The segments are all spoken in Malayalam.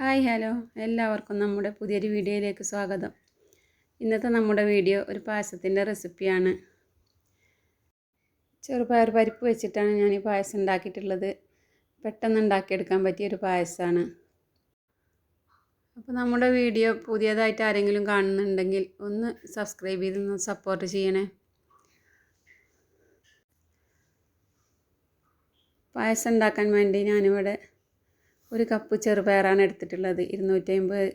Hi hello. എല്ലാവർക്കും നമ്മുടെ പുതിയൊരു വീഡിയോയിലേക്ക് സ്വാഗതം. ഇന്നത്തെ നമ്മുടെ വീഡിയോ ഒരു പായസത്തിന്റെ റെസിപ്പിയാണ്. ചെറുപയർ പരിപ്പ് വെച്ചിട്ടാണ് ഞാൻ ഈ പായസം ഉണ്ടാക്കിയിട്ടുള്ളത്. പെട്ടെന്ന് ഉണ്ടാക്കിയെടുക്കാൻ പറ്റിയൊരു പായസമാണ്. അപ്പോൾ നമ്മുടെ വീഡിയോ പുതിയതായിട്ട് ആരെങ്കിലും കാണുന്നുണ്ടെങ്കിൽ ഒന്ന് സബ്സ്ക്രൈബ് ചെയ്ത് ഒന്ന് സപ്പോർട്ട് ചെയ്യണേ. പായസം ഉണ്ടാക്കാൻ വേണ്ടി ഞാനിവിടെ ഒരു കപ്പ് ചെറുപയറാണ് എടുത്തിട്ടുള്ളത്. ഇരുന്നൂറ്റി അമ്പത്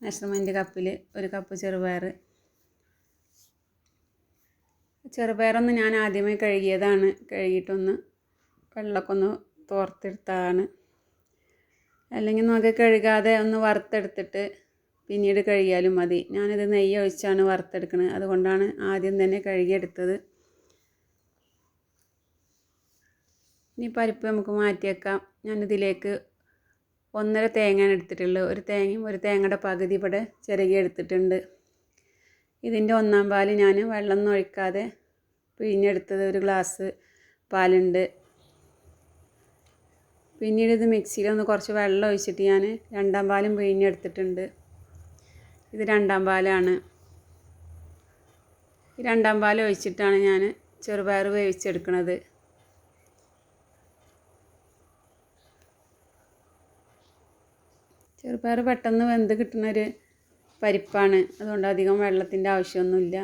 മെഷർമെന്റ് കപ്പിൽ ഒരു കപ്പ് ചെറുപയർ. ചെറുപയറൊന്ന് ഞാൻ ആദ്യമേ കഴുകിയതാണ്. കഴുകിയിട്ടൊന്ന് വെള്ളമൊക്കെ ഒന്ന് തോർത്തെടുത്തതാണ് അല്ലെങ്കിൽ നമുക്ക് കഴുകാതെ ഒന്ന് വറുത്തെടുത്തിട്ട് പിന്നീട് കഴുകിയാലും മതി. ഞാനിത് നെയ്യ് ഒഴിച്ചാണ് വറുത്തെടുക്കുന്നത് അതുകൊണ്ടാണ് ആദ്യം തന്നെ കഴുകിയെടുത്തത്. ഇനി പരിപ്പ് നമുക്ക് മാറ്റിയേക്കാം ഞാനിതിലേക്ക് ഒന്നര തേങ്ങയാണ് എടുത്തിട്ടുള്ളത്. ഒരു തേങ്ങയും ഒരു തേങ്ങയുടെ പകുതി ഇവിടെ ചിരകി എടുത്തിട്ടുണ്ട്. ഇതിന്റെ ഒന്നാം പാൽ ഞാൻ വെള്ളമൊന്നും ഒഴിക്കാതെ പിഴിഞ്ഞെടുത്തത് ഒരു ഗ്ലാസ് പാലുണ്ട്. പിന്നീട് ഇത് മിക്സിയിലൊന്ന് കുറച്ച് വെള്ളം ഒഴിച്ചിട്ട് ഞാൻ രണ്ടാം പാലും പിഴിഞ്ഞെടുത്തിട്ടുണ്ട്. ഇത് രണ്ടാം പാലാണ്. രണ്ടാം പാൽ ഒഴിച്ചിട്ടാണ് ഞാൻ ചെറുപയർ വേവിച്ചെടുക്കുന്നത്. ചെറുപയർ പെട്ടെന്ന് വെന്ത് കിട്ടുന്നൊരു പരിപ്പാണ്. അതുകൊണ്ട് അധികം വെള്ളത്തിന്റെ ആവശ്യമൊന്നുമില്ല.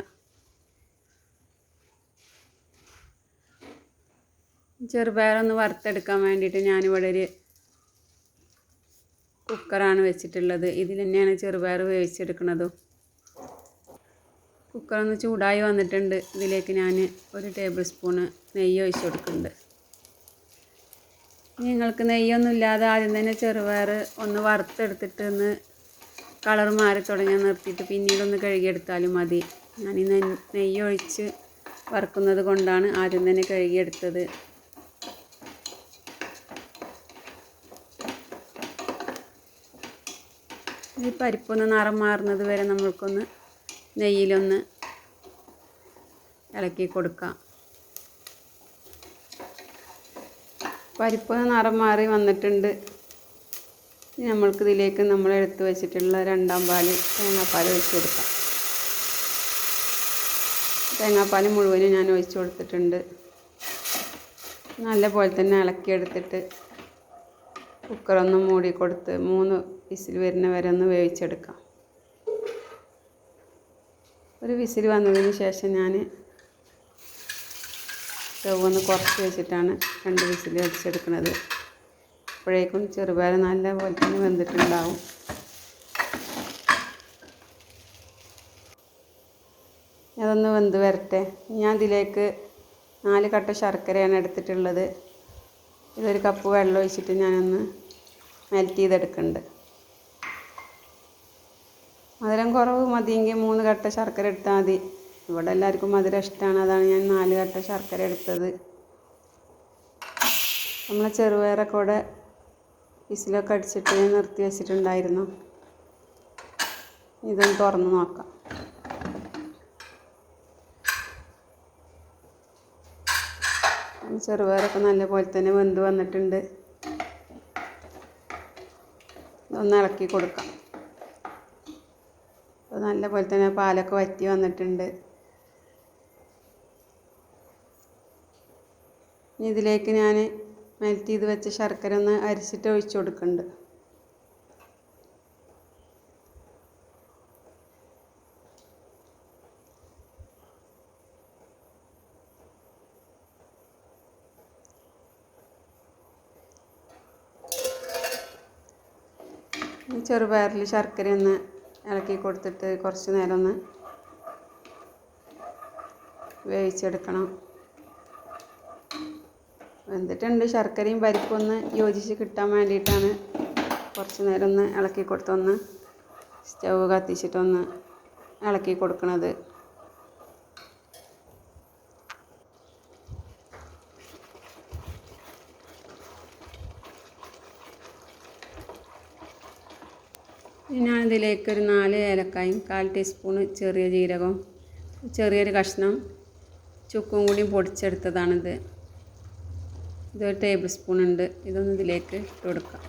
ചെറുപയറൊന്ന് വറുത്തെടുക്കാൻ വേണ്ടിയിട്ട് ഞാനിവിടെ ഒരു കുക്കറാണ് വെച്ചിട്ടുള്ളത്. ഇതിൽ തന്നെയാണ് ചെറുപയർ വേവിച്ചെടുക്കുന്നതും കുക്കറൊന്ന് ചൂടായി വന്നിട്ടുണ്ട്. ഇതിലേക്ക് ഞാൻ ഒരു ടേബിൾ സ്പൂണ് നെയ്യ് ഒഴിച്ച് കൊടുക്കുന്നുണ്ട്. നിങ്ങൾക്ക് നെയ്യൊന്നും ഇല്ലാതെ ആദ്യം തന്നെ ചെറുപയർ ഒന്ന് വറുത്തെടുത്തിട്ട് ഒന്ന് കളർ മാറി തുടങ്ങാൻ നിർത്തിയിട്ട് പിന്നീട് ഒന്ന് കഴുകിയെടുത്താലും മതി. ഞാൻ ഈ നെയ്യ് ഒഴിച്ച് വറുക്കുന്നത് കൊണ്ടാണ് ആദ്യം തന്നെ കഴുകിയെടുത്തത്. ഈ പരിപ്പൊന്ന് നിറം മാറുന്നത് വരെ നമ്മൾക്കൊന്ന് നെയ്യിലൊന്ന് ഇളക്കി കൊടുക്കാം. പരിപ്പ് നിറം മാറി വന്നിട്ടുണ്ട്. നമ്മൾക്ക് ഇതിലേക്ക് നമ്മൾ എടുത്ത് വെച്ചിട്ടുള്ള രണ്ടാം പാൽ തേങ്ങാപ്പാൽ ഒഴിച്ച് കൊടുക്കാം. തേങ്ങാപ്പാൽ മുഴുവനും ഞാൻ ഒഴിച്ച് കൊടുത്തിട്ടുണ്ട്. നല്ല പോലെ തന്നെ ഇളക്കിയെടുത്തിട്ട് കുക്കറൊന്ന് മൂടി കൊടുത്ത് മൂന്ന് വിസിൽ വരുന്ന വരെ ഒന്ന് വേവിച്ചെടുക്കാം. ഒരു വിസിൽ വന്നതിന് ശേഷം ഞാൻ സ്റ്റവ് ഒന്ന് കുറച്ച് വെച്ചിട്ടാണ് രണ്ട് വിസിൽ അടിച്ചെടുക്കുന്നത് അപ്പോഴേക്കും ചെറുപയർ നല്ല പോലെ തന്നെ വെന്തിട്ടുണ്ടാവും. അതൊന്ന് വെന്ത് വരട്ടെ. ഞാൻ ഇതിലേക്ക് നാല് കട്ട ശർക്കരയാണ് എടുത്തിട്ടുള്ളത്. ഇതൊരു കപ്പ് വെള്ളം ഒഴിച്ചിട്ട് ഞാനൊന്ന് മെൽറ്റ് ചെയ്തെടുക്കുന്നുണ്ട്. മധുരം കുറവ് മതിയെങ്കിൽ മൂന്ന് കട്ട ശർക്കര എടുത്താൽ മതി. ഇവിടെ എല്ലാവർക്കും മധുരം ഇഷ്ടമാണ്. അതാണ് ഞാൻ നാല് കട്ട ശർക്കര എടുത്തത്. നമ്മൾ ചെറുപയറൊക്കെ കൂടെ വിസിലൊക്കെ അടിച്ചിട്ട് ഞാൻ നിർത്തി വെച്ചിട്ടുണ്ടായിരുന്നു. ഇതൊന്ന് തുറന്ന് നോക്കാം. ചെറുപയറൊക്കെ നല്ല പോലെ തന്നെ വെന്ത് വന്നിട്ടുണ്ട്. ഒന്ന് ഇളക്കി കൊടുക്കാം. നല്ല പോലെ തന്നെ പാലൊക്കെ വറ്റി വന്നിട്ടുണ്ട്. ഇനി ഇതിലേക്ക് ഞാൻ മെൽറ്റ് ചെയ്ത് വെച്ച ശർക്കര ഒന്ന് അരിച്ചിട്ട് ഒഴിച്ച് കൊടുക്കുന്നുണ്ട് ചെറുപയറിൽ ശർക്കര ഒന്ന് ഇളക്കി കൊടുത്തിട്ട് കുറച്ച് നേരം ഒന്ന് വേവിച്ചെടുക്കണം. വെന്തിട്ടുണ്ട് ശർക്കരയും പരിപ്പും ഒന്ന് യോജിച്ച് കിട്ടാൻ വേണ്ടിയിട്ടാണ്. കുറച്ച് നേരം ഒന്ന് ഇളക്കി കൊടുത്തൊന്ന് സ്റ്റവ് കത്തിച്ചിട്ടൊന്ന് ഇളക്കി കൊടുക്കണത്. ഞാനിതിലേക്ക് ഒരു നാല് ഏലക്കായും കാൽ ടീസ്പൂണ് ചെറിയ ജീരകവും ചെറിയൊരു കഷ്ണം ചുക്കും കൂടി പൊടിച്ചെടുത്തതാണിത്. ഇതൊരു ടേബിൾ സ്പൂൺ ഉണ്ട്. ഇതൊന്ന് ഇതിലേക്ക് ഇട്ട് കൊടുക്കാം.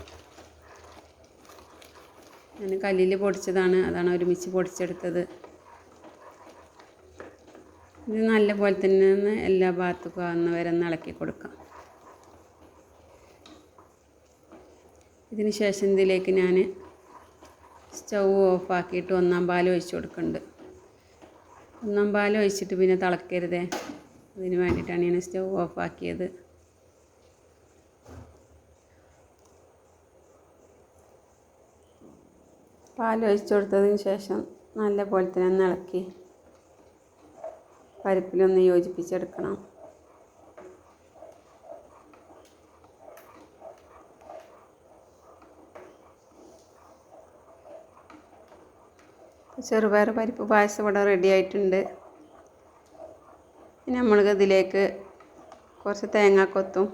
ഞാൻ കല്ലിൽ പൊടിച്ചതാണ്. അതാണ് ഒരുമിച്ച് പൊടിച്ചെടുത്തത്. ഇത് നല്ലപോലെ തന്നെ ഒന്ന് എല്ലാ ഭാഗത്തും ആകുന്ന വരെ ഒന്ന് ഇളക്കി കൊടുക്കാം. ഇതിന് ശേഷം ഇതിലേക്ക് ഞാൻ സ്റ്റൗ ഓഫാക്കിയിട്ട് ഒന്നാം പാൽ ഒഴിച്ച് കൊടുക്കുന്നുണ്ട്. ഒന്നാം പാൽ ഒഴിച്ചിട്ട് പിന്നെ തിളക്കരുതേ. അതിന് വേണ്ടിയിട്ടാണ് ഞാൻ സ്റ്റൗ ഓഫാക്കിയത് പാൽ ഒഴിച്ചു കൊടുത്തതിന് ശേഷം നല്ല പോലെ തന്നെ ഒന്ന് ഇളക്കി പരിപ്പിലൊന്ന് യോജിപ്പിച്ചെടുക്കണം. ചെറുപയർ പരിപ്പ് പായസം ഇവിടെ റെഡി ആയിട്ടുണ്ട്. ഇനി നമ്മൾക്ക് ഇതിലേക്ക് കുറച്ച് തേങ്ങാക്കൊത്തും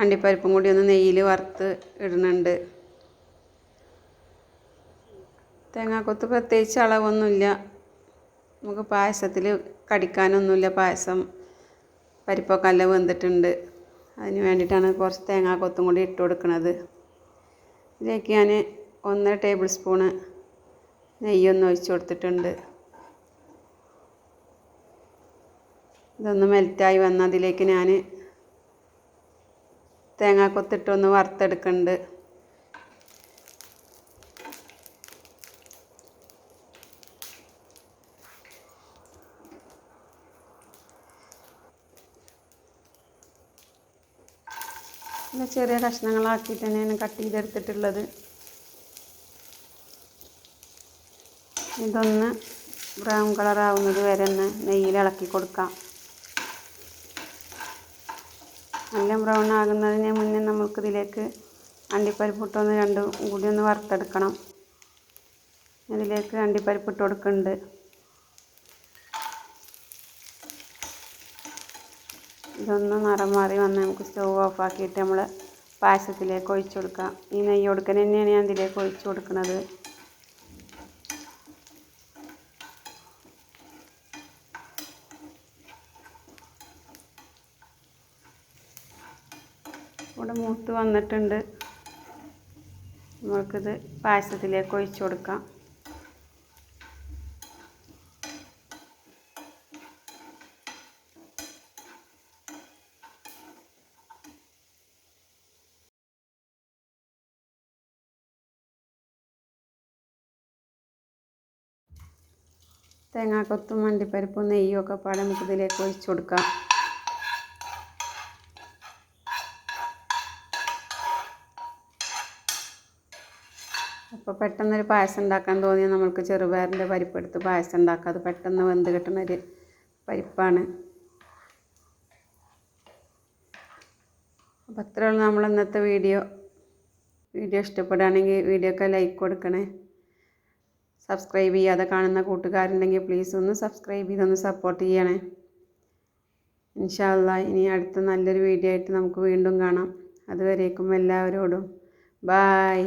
അണ്ടിപ്പരിപ്പും കൂടി ഒന്ന് നെയ്യിൽ വറുത്ത് ഇടുന്നുണ്ട്. തേങ്ങാക്കൊത്ത് പ്രത്യേകിച്ച് അളവൊന്നുമില്ല. നമുക്ക് പായസത്തിൽ കടിക്കാനൊന്നുമില്ല. പായസം പരിപ്പൊക്കെ നല്ല വെന്തിട്ടുണ്ട്. അതിന് വേണ്ടിയിട്ടാണ് കുറച്ച് തേങ്ങാക്കൊത്തും കൂടി ഇട്ട് കൊടുക്കുന്നത്. ഇതിലേക്ക് ഞാൻ ഒന്നര ടേബിൾ സ്പൂണ് നെയ്യൊന്ന് ഒഴിച്ച് കൊടുത്തിട്ടുണ്ട്. ഇതൊന്ന് മെൽറ്റായി വന്ന അതിലേക്ക് ഞാൻ തേങ്ങാക്കൊത്തിട്ടൊന്ന് വറുത്തെടുക്കുന്നുണ്ട്. നല്ല ചെറിയ കഷ്ണങ്ങളാക്കിയിട്ട് തന്നെയാണ് കട്ട് ചെയ്തെടുത്തിട്ടുള്ളത്. ഇതൊന്ന് ബ്രൗൺ കളറാവുന്നത് വരെ ഒന്ന് നെയ്യിൽ ഇളക്കി കൊടുക്കാം. നല്ല ബ്രൗൺ ആകുന്നതിന് മുന്നേ നമുക്കിതിലേക്ക് അണ്ടിപ്പരിപ്പിട്ടൊന്ന് രണ്ടും കൂടി ഒന്ന് വറുത്തെടുക്കണം. ഇതിലേക്ക് അണ്ടിപ്പരിപ്പ് ഇട്ട് കൊടുക്കുന്നുണ്ട്. ഇതൊന്ന് നിറം മാറി വന്ന് നമുക്ക് സ്റ്റവ് ഓഫാക്കിയിട്ട് നമ്മൾ പായസത്തിലേക്ക് ഒഴിച്ചു കൊടുക്കാം. ഈ നെയ്യ് കൊടുക്കൽ തന്നെയാണ് ഞാൻ ഇതിലേക്ക് ഒഴിച്ചു കൊടുക്കുന്നത്. ഇവിടെ മൂത്ത് വന്നിട്ടുണ്ട്. നമുക്കിത് പായസത്തിലേക്ക് ഒഴിച്ചു കൊടുക്കാം. തേങ്ങാക്കൊത്തും മണ്ടിപ്പരിപ്പും നെയ്യും ഒക്കെ പാടെ നമുക്ക് ഇതിലേക്ക് ഒഴിച്ചു കൊടുക്കാം. അപ്പോൾ പെട്ടെന്നൊരു പായസം ഉണ്ടാക്കാൻ തോന്നിയാൽ നമ്മൾക്ക് ചെറുപയറിന്റെ പരിപ്പെടുത്ത് പായസം ഉണ്ടാക്കാം. അത് പെട്ടെന്ന് വെന്ത് കിട്ടുന്നൊരു പരിപ്പാണ്. അപ്പോൾ അത്രയുള്ള നമ്മൾ ഇന്നത്തെ വീഡിയോ. വീഡിയോ ഇഷ്ടപ്പെടുകയാണെങ്കിൽ വീഡിയോക്ക് ലൈക്ക് കൊടുക്കണേ. സബ്സ്ക്രൈബ് ചെയ്യാതെ കാണുന്ന കൂട്ടുകാരുണ്ടെങ്കിൽ പ്ലീസ് ഒന്ന് സബ്സ്ക്രൈബ് ചെയ്തൊന്ന് സപ്പോർട്ട് ചെയ്യണേ. ഇൻഷാല്ല ഇനി അടുത്ത നല്ലൊരു വീഡിയോ ആയിട്ട് നമുക്ക് വീണ്ടും കാണാം. അതുവരേക്കും എല്ലാവരോടും. ബായ്